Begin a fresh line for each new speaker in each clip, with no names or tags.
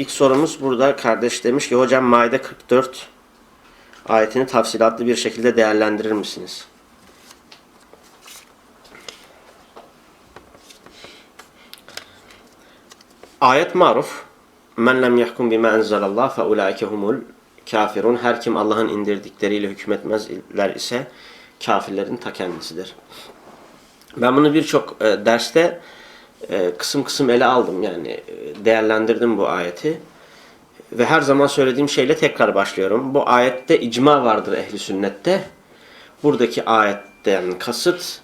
İlk sorumuz burada kardeş demiş ki hocam Maide 44 ayetini tafsilatlı bir şekilde değerlendirir misiniz? Ayet maruf. Men lem yahkum bima enzelallah fe ulaike humul kafirun. Her kim Allah'ın indirdikleriyle hükmetmezler ise kafirlerin ta kendisidir. Ben bunu birçok e, derste e, kısım kısım ele aldım. Yani e, değerlendirdim bu ayeti. Ve her zaman söylediğim şeyle tekrar başlıyorum. Bu ayette icma vardır ehli sünnette. Buradaki ayetten kasıt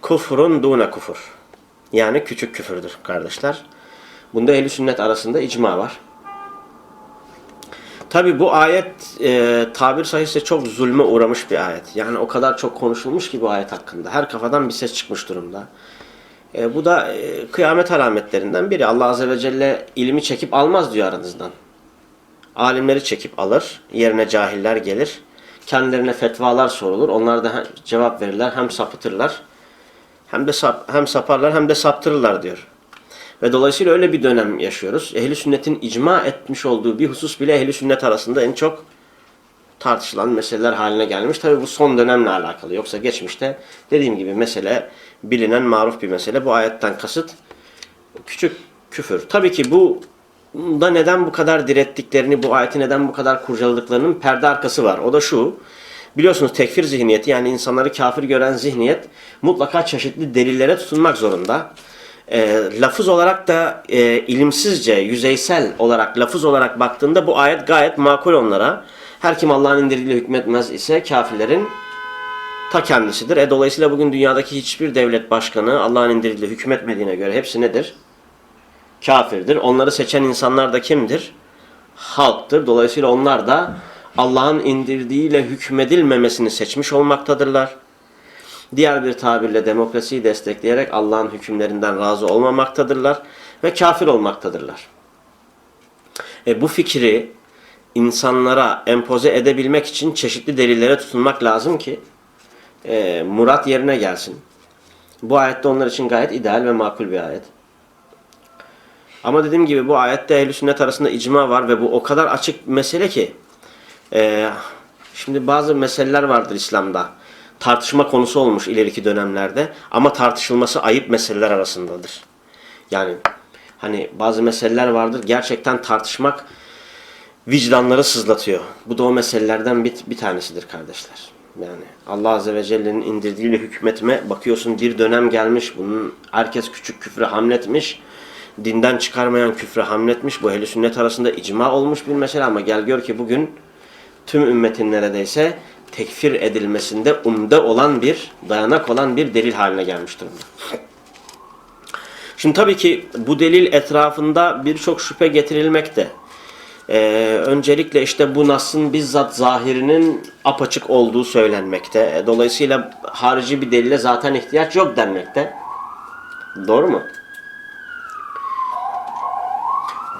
kufrun dune kufur. Yani küçük küfürdür kardeşler. Bunda ehli sünnet arasında icma var. Tabi bu ayet e, tabir sahihse çok zulme uğramış bir ayet. Yani o kadar çok konuşulmuş ki bu ayet hakkında. Her kafadan bir ses çıkmış durumda. E, bu da e, kıyamet alametlerinden biri. Allah Azze ve Celle ilmi çekip almaz diyor aranızdan. Alimleri çekip alır. Yerine cahiller gelir. Kendilerine fetvalar sorulur. Onlar da hem cevap verirler hem sapıtırlar. Hem de sap, hem saparlar hem de saptırırlar diyor. Ve dolayısıyla öyle bir dönem yaşıyoruz. Ehli sünnetin icma etmiş olduğu bir husus bile ehli sünnet arasında en çok tartışılan meseleler haline gelmiş. Tabi bu son dönemle alakalı. Yoksa geçmişte dediğim gibi mesele bilinen maruf bir mesele. Bu ayetten kasıt küçük küfür. Tabii ki bu da neden bu kadar direttiklerini, bu ayeti neden bu kadar kurcaladıklarının perde arkası var. O da şu. Biliyorsunuz tekfir zihniyeti yani insanları kafir gören zihniyet mutlaka çeşitli delillere tutunmak zorunda. E, lafız olarak da e, ilimsizce, yüzeysel olarak, lafız olarak baktığında bu ayet gayet makul onlara. Her kim Allah'ın indirdiğiyle hükmetmez ise kafirlerin ta kendisidir. E, dolayısıyla bugün dünyadaki hiçbir devlet başkanı Allah'ın indirdiğiyle hükmetmediğine göre hepsi nedir? Kafirdir. Onları seçen insanlar da kimdir? Halktır. Dolayısıyla onlar da Allah'ın indirdiğiyle hükmedilmemesini seçmiş olmaktadırlar. Diğer bir tabirle demokrasiyi destekleyerek Allah'ın hükümlerinden razı olmamaktadırlar ve kafir olmaktadırlar. E, bu fikri insanlara empoze edebilmek için çeşitli delillere tutunmak lazım ki e, murat yerine gelsin. Bu ayette onlar için gayet ideal ve makul bir ayet. Ama dediğim gibi bu ayette ehl sünnet arasında icma var ve bu o kadar açık mesele ki e, şimdi bazı meseleler vardır İslam'da tartışma konusu olmuş ileriki dönemlerde ama tartışılması ayıp meseleler arasındadır. Yani hani bazı meseleler vardır gerçekten tartışmak vicdanları sızlatıyor. Bu da o meselelerden bir, bir tanesidir kardeşler. Yani Allah Azze ve Celle'nin indirdiğiyle hükmetme bakıyorsun bir dönem gelmiş bunun herkes küçük küfre hamletmiş. Dinden çıkarmayan küfre hamletmiş. Bu ehl sünnet arasında icma olmuş bir mesele ama gel gör ki bugün tüm ümmetin neredeyse tekfir edilmesinde umde olan bir, dayanak olan bir delil haline gelmiş durumda. Şimdi tabii ki bu delil etrafında birçok şüphe getirilmekte. Ee, öncelikle işte bu Nas'ın bizzat zahirinin apaçık olduğu söylenmekte. E, Dolayısıyla harici bir delile zaten ihtiyaç yok denmekte. Doğru mu?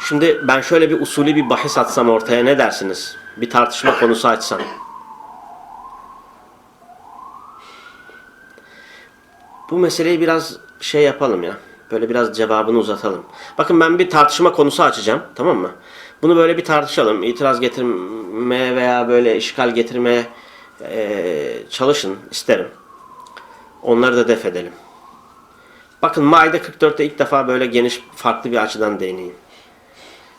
Şimdi ben şöyle bir usulü bir bahis atsam ortaya ne dersiniz? Bir tartışma konusu açsam. Bu meseleyi biraz şey yapalım ya. Böyle biraz cevabını uzatalım. Bakın ben bir tartışma konusu açacağım. Tamam mı? Bunu böyle bir tartışalım. İtiraz getirmeye veya böyle işgal getirmeye e, çalışın isterim. Onları da def edelim. Bakın Maide 44'te ilk defa böyle geniş farklı bir açıdan değineyim.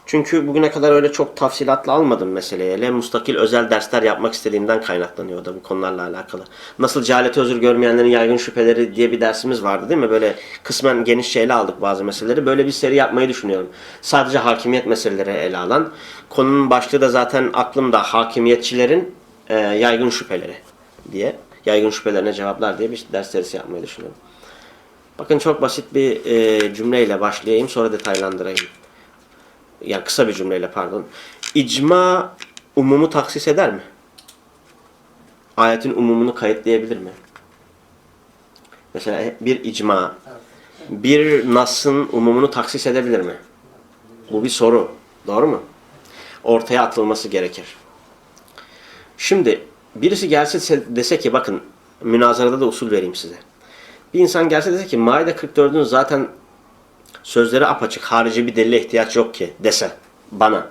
Çünkü bugüne kadar öyle çok tafsilatlı almadım meseleye. Hele mustakil özel dersler yapmak istediğimden kaynaklanıyor da bu konularla alakalı. Nasıl cehalete özür görmeyenlerin yaygın şüpheleri diye bir dersimiz vardı değil mi? Böyle kısmen geniş şeyle aldık bazı meseleleri. Böyle bir seri yapmayı düşünüyorum. Sadece hakimiyet meseleleri ele alan. Konunun başlığı da zaten aklımda hakimiyetçilerin e, yaygın şüpheleri diye. Yaygın şüphelerine cevaplar diye bir ders serisi yapmayı düşünüyorum. Bakın çok basit bir e, cümleyle başlayayım sonra detaylandırayım yani kısa bir cümleyle pardon. İcma umumu taksis eder mi? Ayetin umumunu kayıtlayabilir mi? Mesela bir icma bir nasın umumunu taksis edebilir mi? Bu bir soru. Doğru mu? Ortaya atılması gerekir. Şimdi birisi gelse dese ki bakın münazarada da usul vereyim size. Bir insan gelse dese ki Maide 44'ün zaten sözleri apaçık, harici bir delile ihtiyaç yok ki dese. Bana.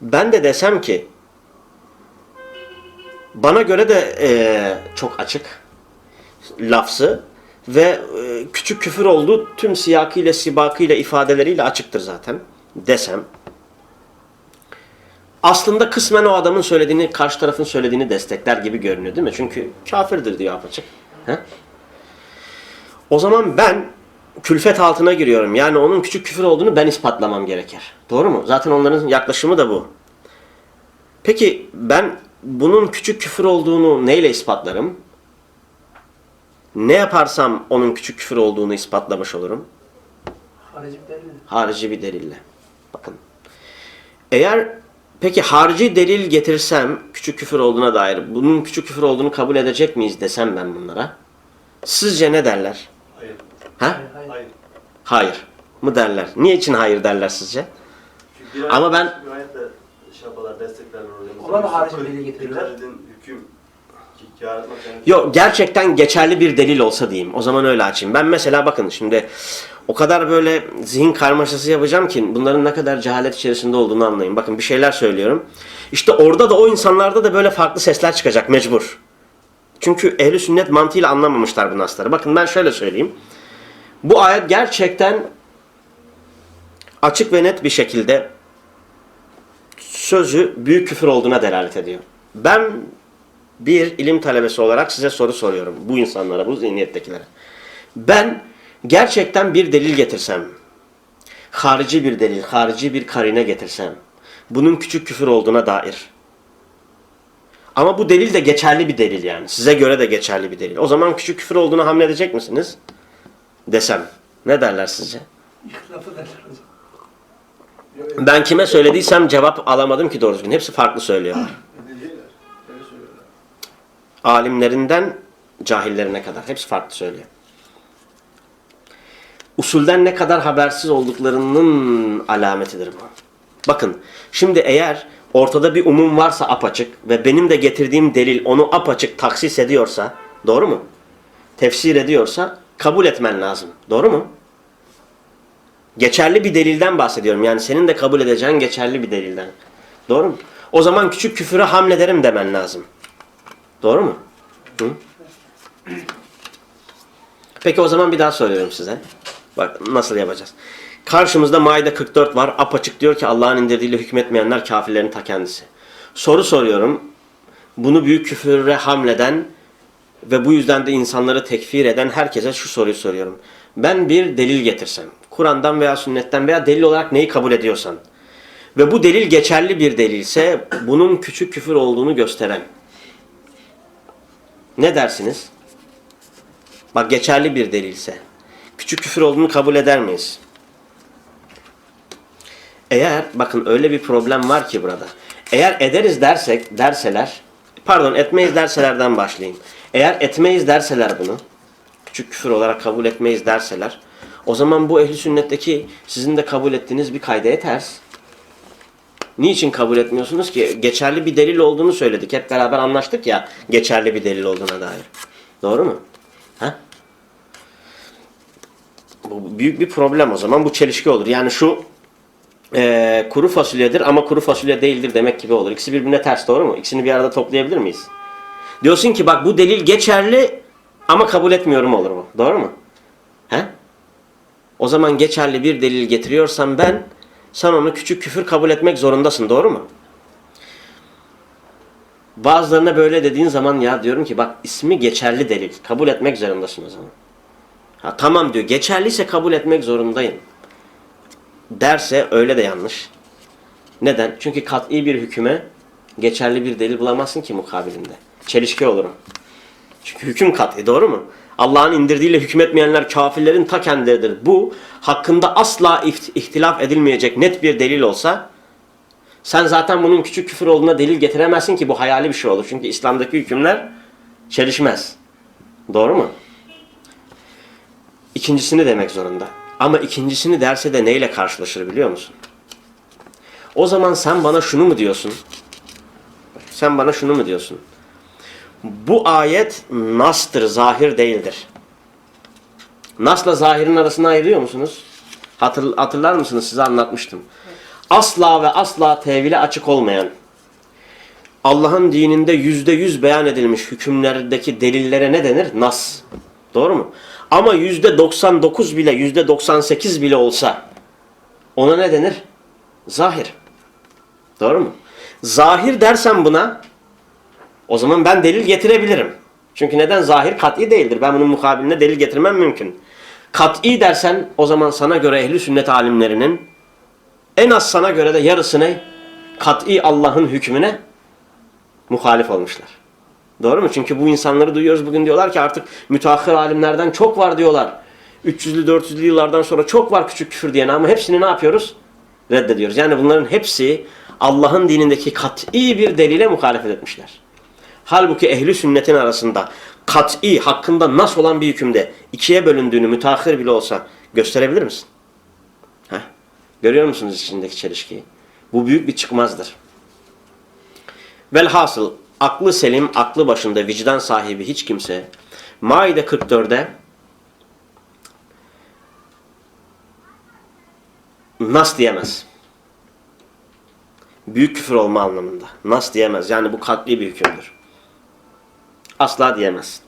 Ben de desem ki bana göre de eee, çok açık lafzı ve e, küçük küfür olduğu tüm siyakıyla, sibakıyla, ifadeleriyle açıktır zaten desem. Aslında kısmen o adamın söylediğini, karşı tarafın söylediğini destekler gibi görünüyor değil mi? Çünkü kafirdir diyor apaçık. He? O zaman ben külfet altına giriyorum. Yani onun küçük küfür olduğunu ben ispatlamam gerekir. Doğru mu? Zaten onların yaklaşımı da bu. Peki ben bunun küçük küfür olduğunu neyle ispatlarım? Ne yaparsam onun küçük küfür olduğunu ispatlamış olurum.
Harici bir delil.
Harici bir delille. Bakın. Eğer peki harici delil getirsem küçük küfür olduğuna dair bunun küçük küfür olduğunu kabul edecek miyiz desem ben bunlara. Sizce ne derler?
Hayır.
Ha?
Hayır, hayır.
Mı derler? Niye için hayır derler sizce?
Çünkü
Ama ben-
bir ayetle şey desteklerler.
Onlar da harici delil getirirler.
hüküm.
Yok gerçekten geçerli bir delil olsa diyeyim. O zaman öyle açayım. Ben mesela bakın şimdi o kadar böyle zihin karmaşası yapacağım ki bunların ne kadar cehalet içerisinde olduğunu anlayın. Bakın bir şeyler söylüyorum. İşte orada da o insanlarda da böyle farklı sesler çıkacak mecbur. Çünkü ehli sünnet mantığıyla anlamamışlar bu nasları. Bakın ben şöyle söyleyeyim. Bu ayet gerçekten açık ve net bir şekilde sözü büyük küfür olduğuna delalet ediyor. Ben bir ilim talebesi olarak size soru soruyorum. Bu insanlara, bu zihniyettekilere. Ben gerçekten bir delil getirsem, harici bir delil, harici bir karine getirsem, bunun küçük küfür olduğuna dair. Ama bu delil de geçerli bir delil yani. Size göre de geçerli bir delil. O zaman küçük küfür olduğunu hamledecek misiniz? Desem. Ne derler sizce?
İhtilafı derler hocam.
Ben kime söylediysem cevap alamadım ki doğru düzgün. Hepsi farklı söylüyorlar. alimlerinden cahillerine kadar. Hepsi farklı söylüyor. Usulden ne kadar habersiz olduklarının alametidir bu. Bakın şimdi eğer ortada bir umum varsa apaçık ve benim de getirdiğim delil onu apaçık taksis ediyorsa doğru mu? Tefsir ediyorsa kabul etmen lazım. Doğru mu? Geçerli bir delilden bahsediyorum. Yani senin de kabul edeceğin geçerli bir delilden. Doğru mu? O zaman küçük küfüre hamlederim demen lazım. Doğru mu? Hı? Peki o zaman bir daha söylüyorum size. Bak nasıl yapacağız. Karşımızda Maide 44 var. Apaçık diyor ki Allah'ın indirdiğiyle hükmetmeyenler kafirlerin ta kendisi. Soru soruyorum. Bunu büyük küfüre hamleden ve bu yüzden de insanları tekfir eden herkese şu soruyu soruyorum. Ben bir delil getirsem, Kur'an'dan veya sünnetten veya delil olarak neyi kabul ediyorsan ve bu delil geçerli bir delilse bunun küçük küfür olduğunu gösteren ne dersiniz? Bak geçerli bir delilse. Küçük küfür olduğunu kabul eder miyiz? Eğer bakın öyle bir problem var ki burada. Eğer ederiz dersek derseler pardon etmeyiz derselerden başlayayım. Eğer etmeyiz derseler bunu küçük küfür olarak kabul etmeyiz derseler o zaman bu ehli sünnetteki sizin de kabul ettiğiniz bir kaydeye ters. Niçin kabul etmiyorsunuz ki? Geçerli bir delil olduğunu söyledik. Hep beraber anlaştık ya geçerli bir delil olduğuna dair. Doğru mu? Ha? Bu büyük bir problem o zaman. Bu çelişki olur. Yani şu eee, kuru fasulyedir ama kuru fasulye değildir demek gibi olur. İkisi birbirine ters doğru mu? İkisini bir arada toplayabilir miyiz? Diyorsun ki bak bu delil geçerli ama kabul etmiyorum olur mu? Doğru mu? He? O zaman geçerli bir delil getiriyorsam ben sen onu küçük küfür kabul etmek zorundasın. Doğru mu? Bazılarına böyle dediğin zaman ya diyorum ki bak ismi geçerli delil. Kabul etmek zorundasın o zaman. Ha, tamam diyor. Geçerliyse kabul etmek zorundayım. Derse öyle de yanlış. Neden? Çünkü kat'i bir hüküme geçerli bir delil bulamazsın ki mukabilinde. Çelişki olurum. Çünkü hüküm kat'i doğru mu? Allah'ın indirdiğiyle hükmetmeyenler kafirlerin ta kendileridir. Bu hakkında asla iht- ihtilaf edilmeyecek net bir delil olsa sen zaten bunun küçük küfür olduğuna delil getiremezsin ki bu hayali bir şey olur. Çünkü İslam'daki hükümler çelişmez. Doğru mu? İkincisini demek zorunda. Ama ikincisini derse de neyle karşılaşır biliyor musun? O zaman sen bana şunu mu diyorsun? Sen bana şunu mu diyorsun? Bu ayet nastır, zahir değildir. Nasla zahirin arasını ayırıyor musunuz? Hatır, hatırlar mısınız? Size anlatmıştım. Asla ve asla tevhile açık olmayan, Allah'ın dininde yüzde yüz beyan edilmiş hükümlerdeki delillere ne denir? Nas. Doğru mu? Ama yüzde 99 bile, yüzde 98 bile olsa ona ne denir? Zahir. Doğru mu? Zahir dersen buna o zaman ben delil getirebilirim. Çünkü neden? Zahir kat'i değildir. Ben bunun mukabilinde delil getirmem mümkün. Kat'i dersen o zaman sana göre ehli sünnet alimlerinin en az sana göre de yarısını kat'i Allah'ın hükmüne muhalif olmuşlar. Doğru mu? Çünkü bu insanları duyuyoruz bugün diyorlar ki artık müteahhir alimlerden çok var diyorlar. 300'lü 400'lü yıllardan sonra çok var küçük küfür diyen ama hepsini ne yapıyoruz? Reddediyoruz. Yani bunların hepsi Allah'ın dinindeki kat'i bir delile muhalefet etmişler. Halbuki ehli sünnetin arasında kat'i hakkında nas olan bir hükümde ikiye bölündüğünü müteahhir bile olsa gösterebilir misin? Heh. Görüyor musunuz içindeki çelişkiyi? Bu büyük bir çıkmazdır. Velhasıl aklı selim, aklı başında vicdan sahibi hiç kimse Maide 44'de nas diyemez. Büyük küfür olma anlamında. Nas diyemez. Yani bu katli bir hükümdür. Asla diyemez.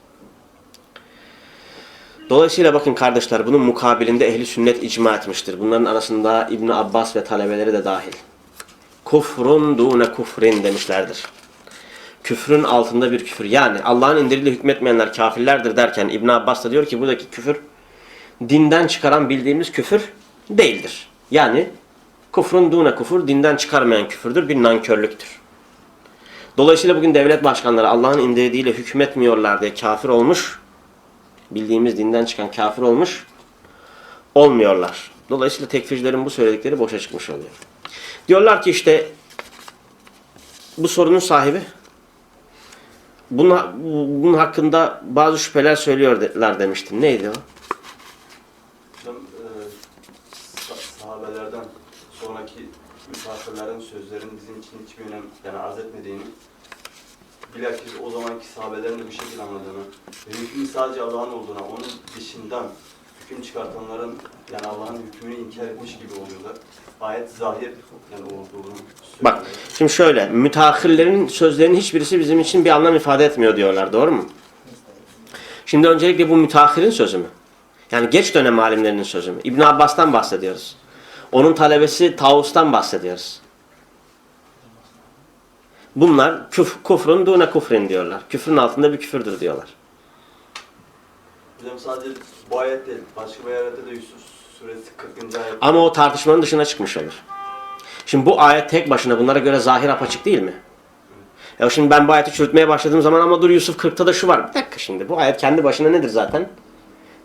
Dolayısıyla bakın kardeşler bunun mukabilinde ehli sünnet icma etmiştir. Bunların arasında İbn Abbas ve talebeleri de dahil. Kufrun dune kufrin demişlerdir. Küfrün altında bir küfür. Yani Allah'ın indiriyle hükmetmeyenler kafirlerdir derken İbn Abbas da diyor ki buradaki küfür dinden çıkaran bildiğimiz küfür değildir. Yani kufrun dune kufur dinden çıkarmayan küfürdür. Bir nankörlüktür. Dolayısıyla bugün devlet başkanları Allah'ın indirdiğiyle hükmetmiyorlar diye kafir olmuş. Bildiğimiz dinden çıkan kafir olmuş. Olmuyorlar. Dolayısıyla tekfircilerin bu söyledikleri boşa çıkmış oluyor. Diyorlar ki işte bu sorunun sahibi bunun, bunun hakkında bazı şüpheler söylüyorlar demiştim. Neydi o?
Hocam e, sa- sahabelerden sonraki misafirlerin sözlerinin bizim için hiçbir önem yani arz etmediğini bilakis o zamanki sahabelerin de bu şekilde anladığını ve hükmün sadece Allah'ın olduğuna, onun dışından hüküm çıkartanların yani Allah'ın hükmünü inkar etmiş gibi oluyorlar. Ayet zahir yani olduğunu
Bak şimdi şöyle müteahhirlerin sözlerinin hiçbirisi bizim için bir anlam ifade etmiyor diyorlar. Doğru mu? Şimdi öncelikle bu müteahhirin sözü mü? Yani geç dönem alimlerinin sözü mü? İbn Abbas'tan bahsediyoruz. Onun talebesi Tavus'tan bahsediyoruz. Bunlar küf, kufrun dune kufrin diyorlar. Küfrün altında bir küfürdür diyorlar.
Hocam sadece bu ayet değil, başka bir ayette de Yusuf suresi 40. ayet.
Ama o tartışmanın dışına çıkmış olur. Şimdi bu ayet tek başına bunlara göre zahir apaçık değil mi? Ya şimdi ben bu ayeti çürütmeye başladığım zaman ama dur Yusuf 40'ta da şu var. Bir dakika şimdi bu ayet kendi başına nedir zaten?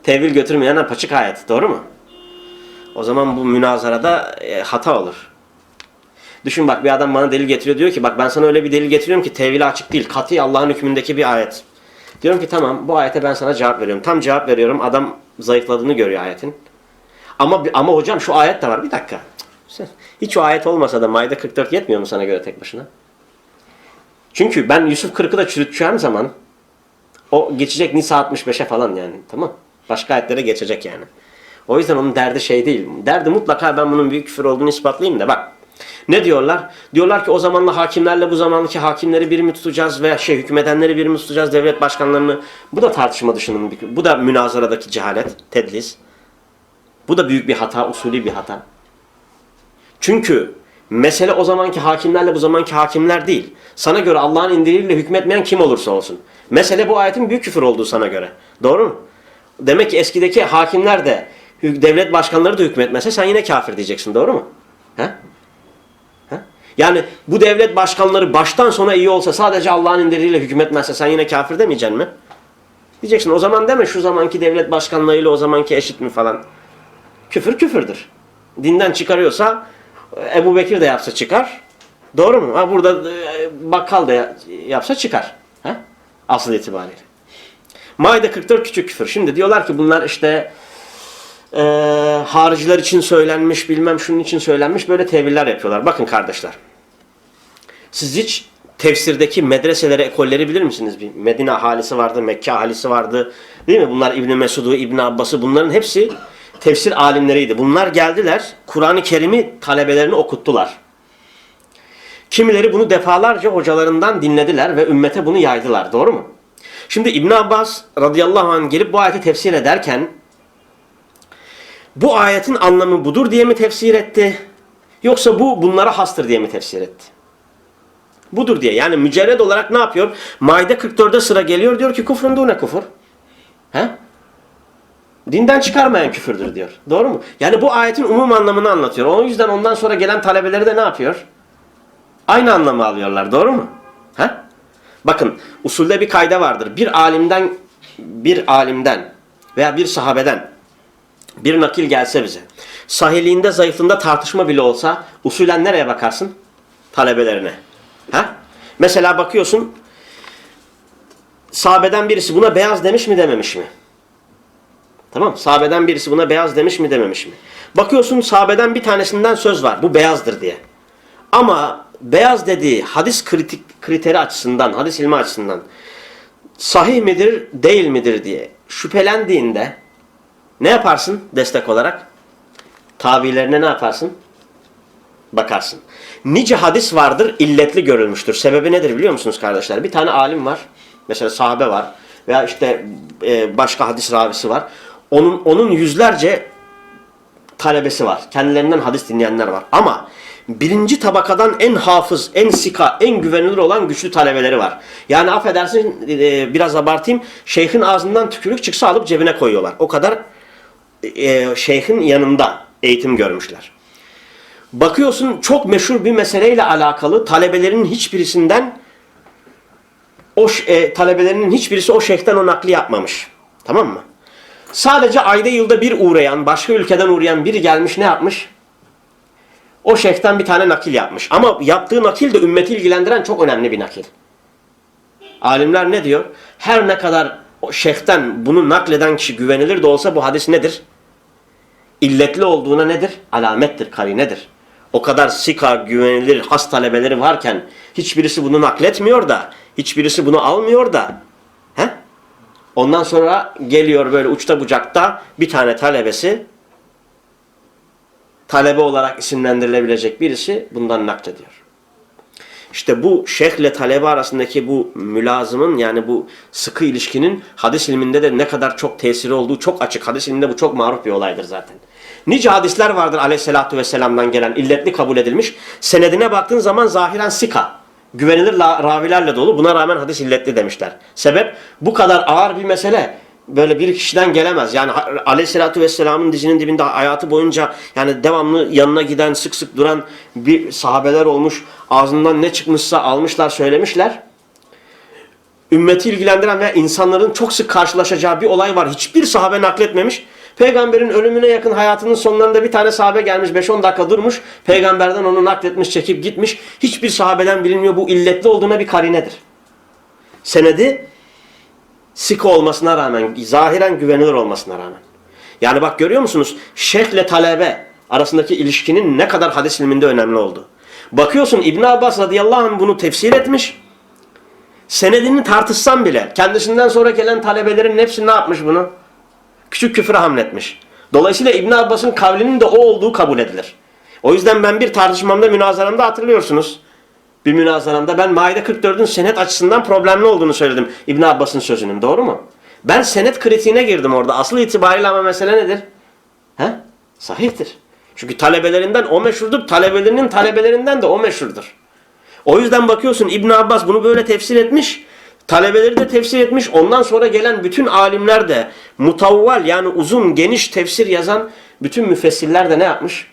Tevil götürmeyen apaçık ayet. Doğru mu? O zaman bu münazarada e, hata olur. Düşün bak bir adam bana delil getiriyor diyor ki bak ben sana öyle bir delil getiriyorum ki tevhile açık değil. Kat'i Allah'ın hükmündeki bir ayet. Diyorum ki tamam bu ayete ben sana cevap veriyorum. Tam cevap veriyorum. Adam zayıfladığını görüyor ayetin. Ama ama hocam şu ayet de var. Bir dakika. Hiç o ayet olmasa da Maide 44 yetmiyor mu sana göre tek başına? Çünkü ben Yusuf 40'ı da çürüteceğim zaman o geçecek Nisa 65'e falan yani. Tamam. Başka ayetlere geçecek yani. O yüzden onun derdi şey değil. Derdi mutlaka ben bunun büyük küfür olduğunu ispatlayayım da bak. Ne diyorlar? Diyorlar ki o zamanla hakimlerle bu zamanki hakimleri bir mi tutacağız veya şey hükmedenleri bir mi tutacağız devlet başkanlarını. Bu da tartışma dışının bir Bu da münazaradaki cehalet, tedlis. Bu da büyük bir hata, usulü bir hata. Çünkü mesele o zamanki hakimlerle bu zamanki hakimler değil. Sana göre Allah'ın indiriyle hükmetmeyen kim olursa olsun. Mesele bu ayetin büyük küfür olduğu sana göre. Doğru mu? Demek ki eskideki hakimler de devlet başkanları da hükmetmese sen yine kafir diyeceksin. Doğru mu? He? Yani bu devlet başkanları baştan sona iyi olsa sadece Allah'ın indiriyle hükmetmezse sen yine kafir demeyeceksin mi? Diyeceksin o zaman deme şu zamanki devlet başkanlarıyla o zamanki eşit mi falan. Küfür küfürdür. Dinden çıkarıyorsa Ebu Bekir de yapsa çıkar. Doğru mu? Ha, burada e, bakkal da ya- yapsa çıkar. Ha? Asıl itibariyle. Maide 44 küçük küfür. Şimdi diyorlar ki bunlar işte e, hariciler için söylenmiş bilmem şunun için söylenmiş böyle teviller yapıyorlar. Bakın kardeşler. Siz hiç tefsirdeki medreseleri, ekolleri bilir misiniz? Bir Medine ahalisi vardı, Mekke ahalisi vardı. Değil mi? Bunlar İbn Mesud'u, İbn Abbas'ı bunların hepsi tefsir alimleriydi. Bunlar geldiler, Kur'an-ı Kerim'i talebelerine okuttular. Kimileri bunu defalarca hocalarından dinlediler ve ümmete bunu yaydılar. Doğru mu? Şimdi İbn Abbas radıyallahu anh gelip bu ayeti tefsir ederken bu ayetin anlamı budur diye mi tefsir etti? Yoksa bu bunlara hastır diye mi tefsir etti? Budur diye. Yani mücerred olarak ne yapıyor? Maide 44'de sıra geliyor diyor ki kufrun ne kufur. He? Dinden çıkarmayan küfürdür diyor. Doğru mu? Yani bu ayetin umum anlamını anlatıyor. O yüzden ondan sonra gelen talebeleri de ne yapıyor? Aynı anlamı alıyorlar. Doğru mu? He? Bakın usulde bir kayda vardır. Bir alimden bir alimden veya bir sahabeden bir nakil gelse bize. Sahiliğinde zayıflığında tartışma bile olsa usulen nereye bakarsın? Talebelerine. Ha? Mesela bakıyorsun sahabeden birisi buna beyaz demiş mi dememiş mi? Tamam Sahabeden birisi buna beyaz demiş mi dememiş mi? Bakıyorsun sahabeden bir tanesinden söz var. Bu beyazdır diye. Ama beyaz dediği hadis kritik kriteri açısından, hadis ilmi açısından sahih midir, değil midir diye şüphelendiğinde ne yaparsın destek olarak? Tabilerine ne yaparsın? Bakarsın. Nice hadis vardır, illetli görülmüştür. Sebebi nedir biliyor musunuz kardeşler? Bir tane alim var. Mesela sahabe var. Veya işte e, başka hadis ravisi var. Onun, onun yüzlerce talebesi var. Kendilerinden hadis dinleyenler var. Ama birinci tabakadan en hafız, en sika, en güvenilir olan güçlü talebeleri var. Yani affedersin e, biraz abartayım. Şeyhin ağzından tükürük çıksa alıp cebine koyuyorlar. O kadar e, şeyhin yanında eğitim görmüşler. Bakıyorsun çok meşhur bir meseleyle alakalı talebelerinin hiçbirisinden o e, talebelerinin hiçbirisi o şeyhten o nakli yapmamış. Tamam mı? Sadece ayda yılda bir uğrayan, başka ülkeden uğrayan biri gelmiş ne yapmış? O şeyhten bir tane nakil yapmış. Ama yaptığı nakil de ümmeti ilgilendiren çok önemli bir nakil. Alimler ne diyor? Her ne kadar o şeyhten bunu nakleden kişi güvenilir de olsa bu hadis nedir? İlletli olduğuna nedir? Alamettir, karinedir. O kadar sika, güvenilir, has talebeleri varken hiçbirisi bunu nakletmiyor da, hiçbirisi bunu almıyor da. He? Ondan sonra geliyor böyle uçta bucakta bir tane talebesi talebe olarak isimlendirilebilecek birisi bundan naklediyor. İşte bu şeyhle talebe arasındaki bu mülazımın yani bu sıkı ilişkinin hadis ilminde de ne kadar çok tesiri olduğu çok açık. Hadis ilminde bu çok maruf bir olaydır zaten. Nice hadisler vardır aleyhissalatü vesselam'dan gelen illetli kabul edilmiş. Senedine baktığın zaman zahiren sika. Güvenilir ravilerle dolu. Buna rağmen hadis illetli demişler. Sebep bu kadar ağır bir mesele böyle bir kişiden gelemez. Yani aleyhissalatü vesselamın dizinin dibinde hayatı boyunca yani devamlı yanına giden sık sık duran bir sahabeler olmuş. Ağzından ne çıkmışsa almışlar söylemişler ümmeti ilgilendiren ve insanların çok sık karşılaşacağı bir olay var. Hiçbir sahabe nakletmemiş. Peygamberin ölümüne yakın hayatının sonlarında bir tane sahabe gelmiş 5-10 dakika durmuş. Peygamberden onu nakletmiş çekip gitmiş. Hiçbir sahabeden bilinmiyor. Bu illetli olduğuna bir karinedir. Senedi sıkı olmasına rağmen, zahiren güvenilir olmasına rağmen. Yani bak görüyor musunuz? Şeyhle talebe arasındaki ilişkinin ne kadar hadis ilminde önemli olduğu. Bakıyorsun İbn Abbas radıyallahu anh bunu tefsir etmiş. Senedini tartışsam bile kendisinden sonra gelen talebelerin hepsi ne yapmış bunu? Küçük küfre hamletmiş. Dolayısıyla İbn Abbas'ın kavlinin de o olduğu kabul edilir. O yüzden ben bir tartışmamda münazaramda hatırlıyorsunuz. Bir münazaramda ben Maide 44'ün senet açısından problemli olduğunu söyledim İbn Abbas'ın sözünün. Doğru mu? Ben senet kritiğine girdim orada. Asıl itibariyle ama mesele nedir? He? Sahihtir. Çünkü talebelerinden o meşhurdur. Talebelerinin talebelerinden de o meşhurdur. O yüzden bakıyorsun İbn Abbas bunu böyle tefsir etmiş. Talebeleri de tefsir etmiş. Ondan sonra gelen bütün alimler de mutavval yani uzun geniş tefsir yazan bütün müfessirler de ne yapmış?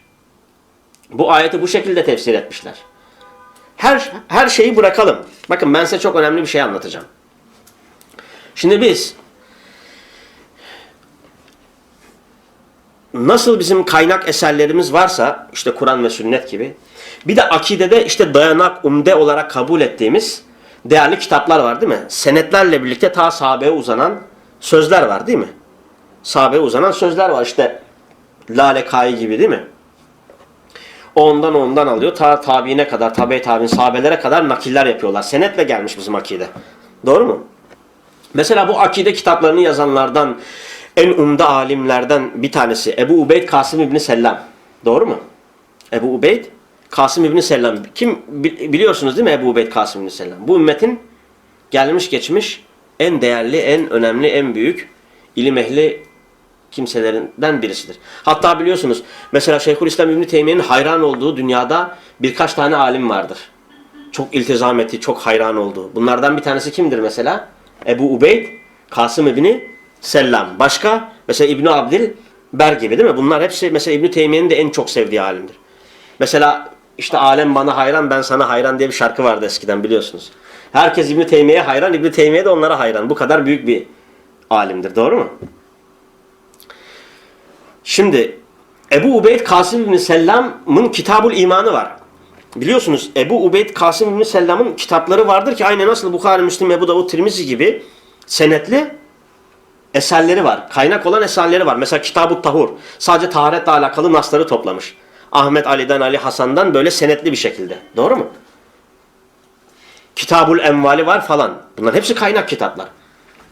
Bu ayeti bu şekilde tefsir etmişler. Her, her şeyi bırakalım. Bakın ben size çok önemli bir şey anlatacağım. Şimdi biz nasıl bizim kaynak eserlerimiz varsa işte Kur'an ve sünnet gibi bir de akidede işte dayanak, umde olarak kabul ettiğimiz değerli kitaplar var değil mi? Senetlerle birlikte ta sahabeye uzanan sözler var değil mi? Sahabeye uzanan sözler var işte Lale Kai gibi değil mi? Ondan ondan alıyor. Ta tabiine kadar, tabi tabi'in sahabelere kadar nakiller yapıyorlar. Senetle gelmiş bizim akide. Doğru mu? Mesela bu akide kitaplarını yazanlardan en umda alimlerden bir tanesi Ebu Ubeyd Kasım İbni Sellam. Doğru mu? Ebu Ubeyd Kasım İbni Sellam. Kim bi- biliyorsunuz değil mi Ebu Ubeyd Kasım İbni Sellam? Bu ümmetin gelmiş geçmiş en değerli, en önemli, en büyük ilim ehli kimselerinden birisidir. Hatta biliyorsunuz mesela Şeyhülislam İbni Teymiye'nin hayran olduğu dünyada birkaç tane alim vardır. Çok iltizam ettiği, çok hayran olduğu. Bunlardan bir tanesi kimdir mesela? Ebu Ubeyd, Kasım İbni Sellam. Başka? Mesela İbni Abdil Ber gibi değil mi? Bunlar hepsi mesela İbni Teymiye'nin de en çok sevdiği alimdir. Mesela işte alem bana hayran ben sana hayran diye bir şarkı vardı eskiden biliyorsunuz. Herkes İbni Teymiye'ye hayran, İbni Teymiye de onlara hayran. Bu kadar büyük bir alimdir. Doğru mu? Şimdi Ebu Ubeyd Kasım bin Sellam'ın Kitabul İmanı var. Biliyorsunuz Ebu Ubeyd Kasım bin Sellam'ın kitapları vardır ki aynı nasıl Bukhari, Müslim, Ebu Davud, Tirmizi gibi senetli eserleri var. Kaynak olan eserleri var. Mesela Kitab-ı Tahur. Sadece taharetle alakalı nasları toplamış. Ahmet Ali'den Ali Hasan'dan böyle senetli bir şekilde. Doğru mu? Kitabul Envali var falan. Bunların hepsi kaynak kitaplar.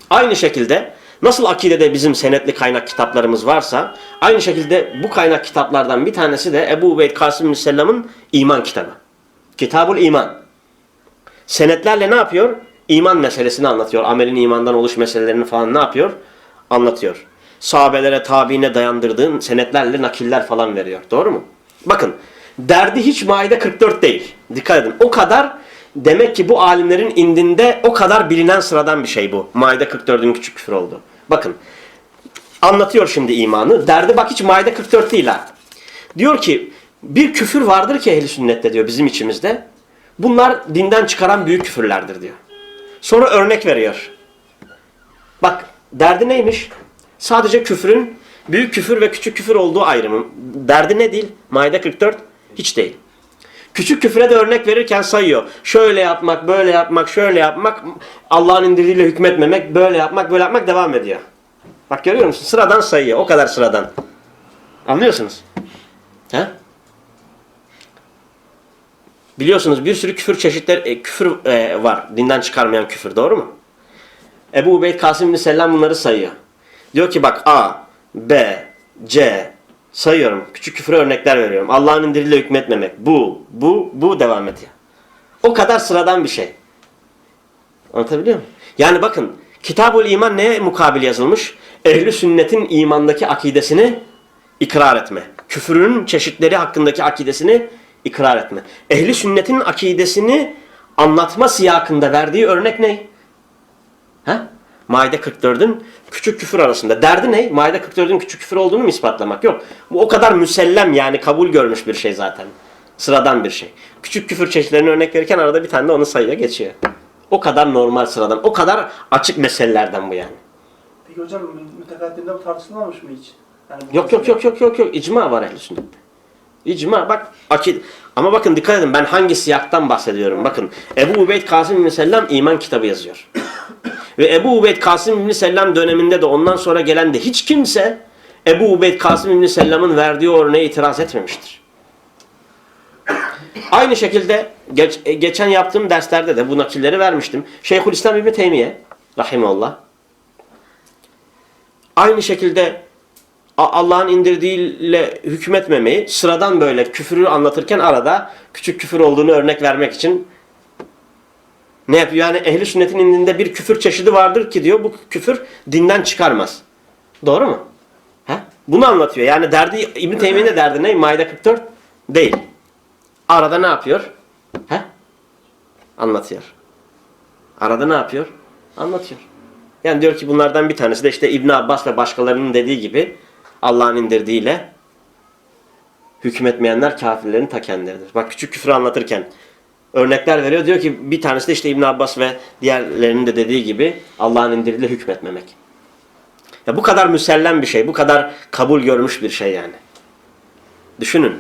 Aynı şekilde nasıl akidede bizim senetli kaynak kitaplarımız varsa aynı şekilde bu kaynak kitaplardan bir tanesi de Ebu Ubeyd Kasım bin Sellam'ın iman kitabı. Kitabul İman. Senetlerle ne yapıyor? İman meselesini anlatıyor. Amelin imandan oluş meselelerini falan ne yapıyor? Anlatıyor. Sahabelere, tabiine dayandırdığın senetlerle nakiller falan veriyor. Doğru mu? Bakın derdi hiç Maide 44 değil. Dikkat edin. O kadar demek ki bu alimlerin indinde o kadar bilinen sıradan bir şey bu. Maide 44'ün küçük küfür oldu. Bakın anlatıyor şimdi imanı. Derdi bak hiç Maide 44 değil ha. Diyor ki bir küfür vardır ki ehli sünnette diyor bizim içimizde. Bunlar dinden çıkaran büyük küfürlerdir diyor. Sonra örnek veriyor. Bak derdi neymiş? Sadece küfrün büyük küfür ve küçük küfür olduğu ayrımı. Derdi ne değil? Maide 44 hiç değil. Küçük küfüre de örnek verirken sayıyor. Şöyle yapmak, böyle yapmak, şöyle yapmak, Allah'ın indirdiğiyle hükmetmemek, böyle yapmak, böyle yapmak devam ediyor. Bak görüyor musun? Sıradan sayıyor. O kadar sıradan. Anlıyorsunuz? He? Biliyorsunuz bir sürü küfür çeşitleri, e, küfür e, var. Dinden çıkarmayan küfür. Doğru mu? Ebu Ubeyd Kasım bin Sellam bunları sayıyor. Diyor ki bak A, B, C sayıyorum. Küçük küfür örnekler veriyorum. Allah'ın indirdiğiyle hükmetmemek. Bu, bu, bu devam ediyor. O kadar sıradan bir şey. Anlatabiliyor muyum? Yani bakın Kitabul İman neye mukabil yazılmış? Ehli sünnetin imandaki akidesini ikrar etme. Küfrün çeşitleri hakkındaki akidesini ikrar etme. Ehli sünnetin akidesini anlatma siyakında verdiği örnek ne? Ha? Maide 44'ün küçük küfür arasında. Derdi ne? Maide 44'ün küçük küfür olduğunu mu ispatlamak? Yok. Bu o kadar müsellem yani kabul görmüş bir şey zaten. Sıradan bir şey. Küçük küfür çeşitlerini örnek verirken arada bir tane de onu sayıyor geçiyor. O kadar normal sıradan. O kadar açık meselelerden bu yani.
Peki hocam mü- mütekaddimde bu tartışılmamış mı hiç? Yani
Yok yok yok yok yok yok. İcma var ehl sünnette. İcma bak akid ama bakın dikkat edin ben hangi siyaktan bahsediyorum. Bakın Ebu Ubeyd Kasım bin Sellam iman kitabı yazıyor. Ve Ebu Ubeyd Kasım bin Sellam döneminde de ondan sonra gelen de hiç kimse Ebu Ubeyd Kasım bin Sellam'ın verdiği örneğe itiraz etmemiştir. Aynı şekilde geç- e, geçen yaptığım derslerde de bu nakilleri vermiştim. Şeyhülislam İbni Teymiye rahimullah aynı şekilde Allah'ın indirdiğiyle hükmetmemeyi sıradan böyle küfürü anlatırken arada küçük küfür olduğunu örnek vermek için ne yapıyor? Yani ehli sünnetin indinde bir küfür çeşidi vardır ki diyor bu küfür dinden çıkarmaz. Doğru mu? He? Bunu anlatıyor. Yani derdi İbn Teymiye'nin de derdi ne? Maide 44 değil. Arada ne yapıyor? He? Anlatıyor. Arada ne yapıyor? Anlatıyor. Yani diyor ki bunlardan bir tanesi de işte İbn Abbas ve başkalarının dediği gibi Allah'ın indirdiğiyle hükmetmeyenler kafirlerin ta kendileridir. Bak küçük küfrü anlatırken örnekler veriyor. Diyor ki bir tanesi de işte İbn Abbas ve diğerlerinin de dediği gibi Allah'ın indirdiğiyle hükmetmemek. Ya bu kadar müsellem bir şey, bu kadar kabul görmüş bir şey yani. Düşünün.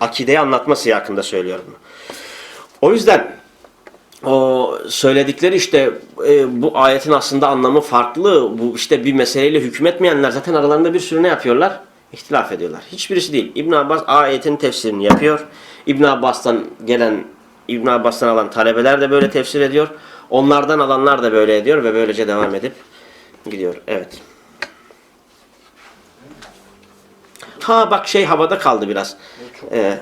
Akideyi anlatma siyakında söylüyorum. O yüzden o söyledikleri işte e, bu ayetin aslında anlamı farklı. Bu işte bir meseleyle hükmetmeyenler zaten aralarında bir sürü ne yapıyorlar? İhtilaf ediyorlar. Hiçbirisi değil. İbn Abbas ayetin tefsirini yapıyor. İbn Abbas'tan gelen İbn Abbas'tan alan talebeler de böyle tefsir ediyor. Onlardan alanlar da böyle ediyor ve böylece devam edip gidiyor. Evet. ta bak şey havada kaldı biraz. Ee,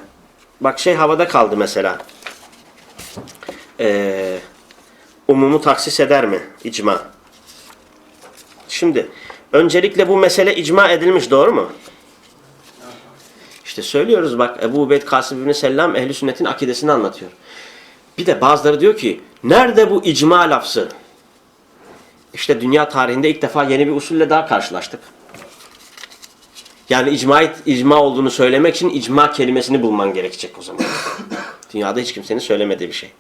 bak şey havada kaldı mesela. Ee, umumu taksis eder mi icma? Şimdi öncelikle bu mesele icma edilmiş doğru mu? İşte söylüyoruz bak Ebu Ubeyd Kasım bin Sellam ehli sünnetin akidesini anlatıyor. Bir de bazıları diyor ki nerede bu icma lafzı? İşte dünya tarihinde ilk defa yeni bir usulle daha karşılaştık. Yani icma, icma olduğunu söylemek için icma kelimesini bulman gerekecek o zaman. Dünyada hiç kimsenin söylemediği bir şey.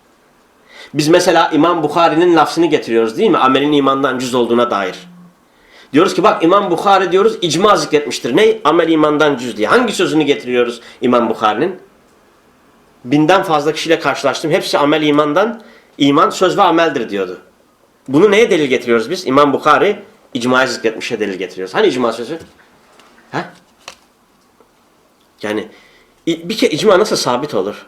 Biz mesela İmam Bukhari'nin lafzını getiriyoruz değil mi? Amelin imandan cüz olduğuna dair. Diyoruz ki bak İmam Bukhari diyoruz icma zikretmiştir. Ne? Amel imandan cüz diye. Hangi sözünü getiriyoruz İmam Bukhari'nin? Binden fazla kişiyle karşılaştım. Hepsi amel imandan, iman söz ve ameldir diyordu. Bunu neye delil getiriyoruz biz? İmam Bukhari icmayı zikretmişe delil getiriyoruz. Hani icma sözü? He? Yani bir kere icma nasıl sabit olur?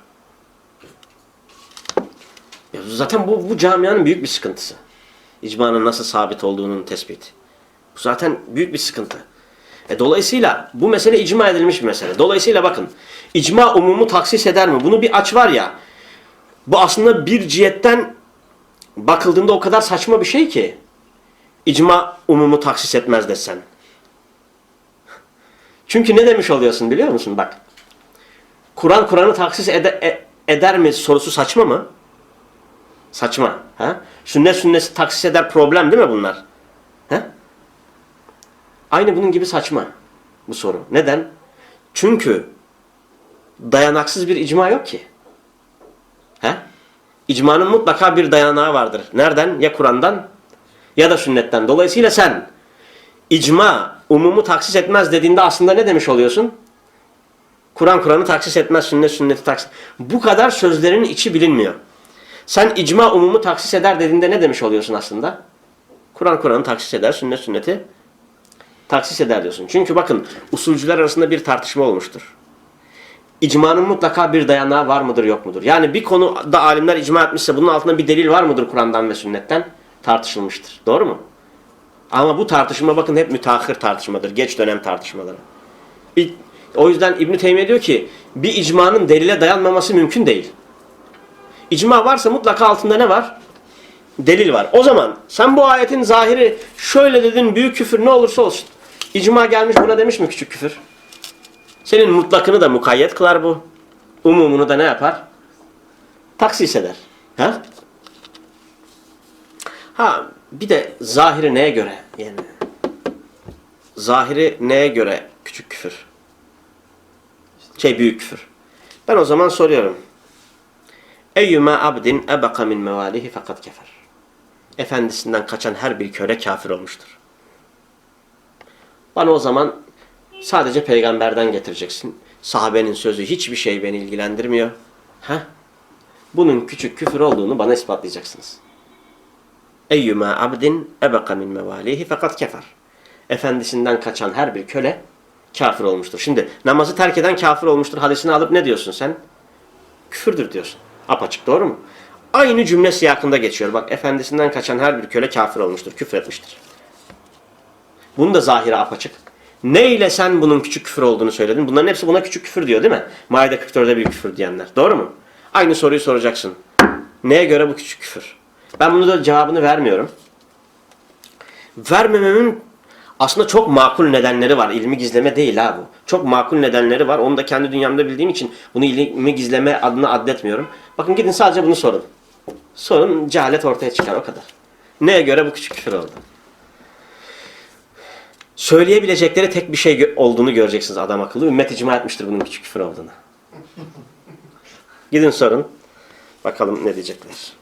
Ya zaten bu, bu camianın büyük bir sıkıntısı. İcmanın nasıl sabit olduğunun tespiti. Bu zaten büyük bir sıkıntı. E, dolayısıyla bu mesele icma edilmiş bir mesele. Dolayısıyla bakın icma umumu taksis eder mi? Bunu bir aç var ya bu aslında bir cihetten bakıldığında o kadar saçma bir şey ki icma umumu taksis etmez desen. Çünkü ne demiş oluyorsun biliyor musun? Bak. Kur'an Kur'an'ı taksis ede- e- eder mi sorusu saçma mı? Saçma. Ha? Sünnet sünneti taksis eder problem değil mi bunlar? Aynı bunun gibi saçma bu soru. Neden? Çünkü dayanaksız bir icma yok ki. He? İcmanın mutlaka bir dayanağı vardır. Nereden? Ya Kur'an'dan ya da sünnetten. Dolayısıyla sen icma umumu taksis etmez dediğinde aslında ne demiş oluyorsun? Kur'an Kur'an'ı taksis etmez, sünnet sünneti taksis. Bu kadar sözlerin içi bilinmiyor. Sen icma umumu taksis eder dediğinde ne demiş oluyorsun aslında? Kur'an Kur'an'ı taksis eder, sünnet sünneti taksis eder diyorsun. Çünkü bakın usulcüler arasında bir tartışma olmuştur. İcmanın mutlaka bir dayanağı var mıdır yok mudur? Yani bir konuda alimler icma etmişse bunun altında bir delil var mıdır Kur'an'dan ve sünnetten? Tartışılmıştır. Doğru mu? Ama bu tartışma bakın hep müteahhir tartışmadır. Geç dönem tartışmaları. Bir, o yüzden İbn-i Teymiye diyor ki bir icmanın delile dayanmaması mümkün değil. İcma varsa mutlaka altında ne var? Delil var. O zaman sen bu ayetin zahiri şöyle dedin büyük küfür ne olursa olsun. İcma gelmiş buna demiş mi küçük küfür? Senin mutlakını da mukayyet kılar bu. Umumunu da ne yapar? Taksis eder. Ha? Ha bir de zahiri neye göre? Yani zahiri neye göre küçük küfür? Şey büyük küfür. Ben o zaman soruyorum. Eyyuma abdin ebeka min mevalihi fakat kefer. Efendisinden kaçan her bir köle kafir olmuştur. Bana o zaman sadece peygamberden getireceksin. Sahabenin sözü hiçbir şey beni ilgilendirmiyor. Ha? Bunun küçük küfür olduğunu bana ispatlayacaksınız. Eyyuma abdin ebeka min mevalihi fakat kefer. Efendisinden kaçan her bir köle kafir olmuştur. Şimdi namazı terk eden kafir olmuştur. Hadisini alıp ne diyorsun sen? Küfürdür diyorsun. Apaçık doğru mu? Aynı cümle siyakında geçiyor. Bak efendisinden kaçan her bir köle kafir olmuştur. Küfür etmiştir. Bunun da zahiri apaçık. Ne ile sen bunun küçük küfür olduğunu söyledin? Bunların hepsi buna küçük küfür diyor değil mi? Maide 44'de büyük küfür diyenler. Doğru mu? Aynı soruyu soracaksın. Neye göre bu küçük küfür? Ben bunu da cevabını vermiyorum. Vermememin aslında çok makul nedenleri var. İlmi gizleme değil ha bu. Çok makul nedenleri var. Onu da kendi dünyamda bildiğim için bunu ilmi gizleme adına addetmiyorum. Bakın gidin sadece bunu sorun. Sorun cehalet ortaya çıkar o kadar. Neye göre bu küçük küfür oldu? Söyleyebilecekleri tek bir şey olduğunu göreceksiniz adam akıllı. Ümmet icma etmiştir bunun küçük küfür olduğunu. Gidin sorun. Bakalım ne diyecekler.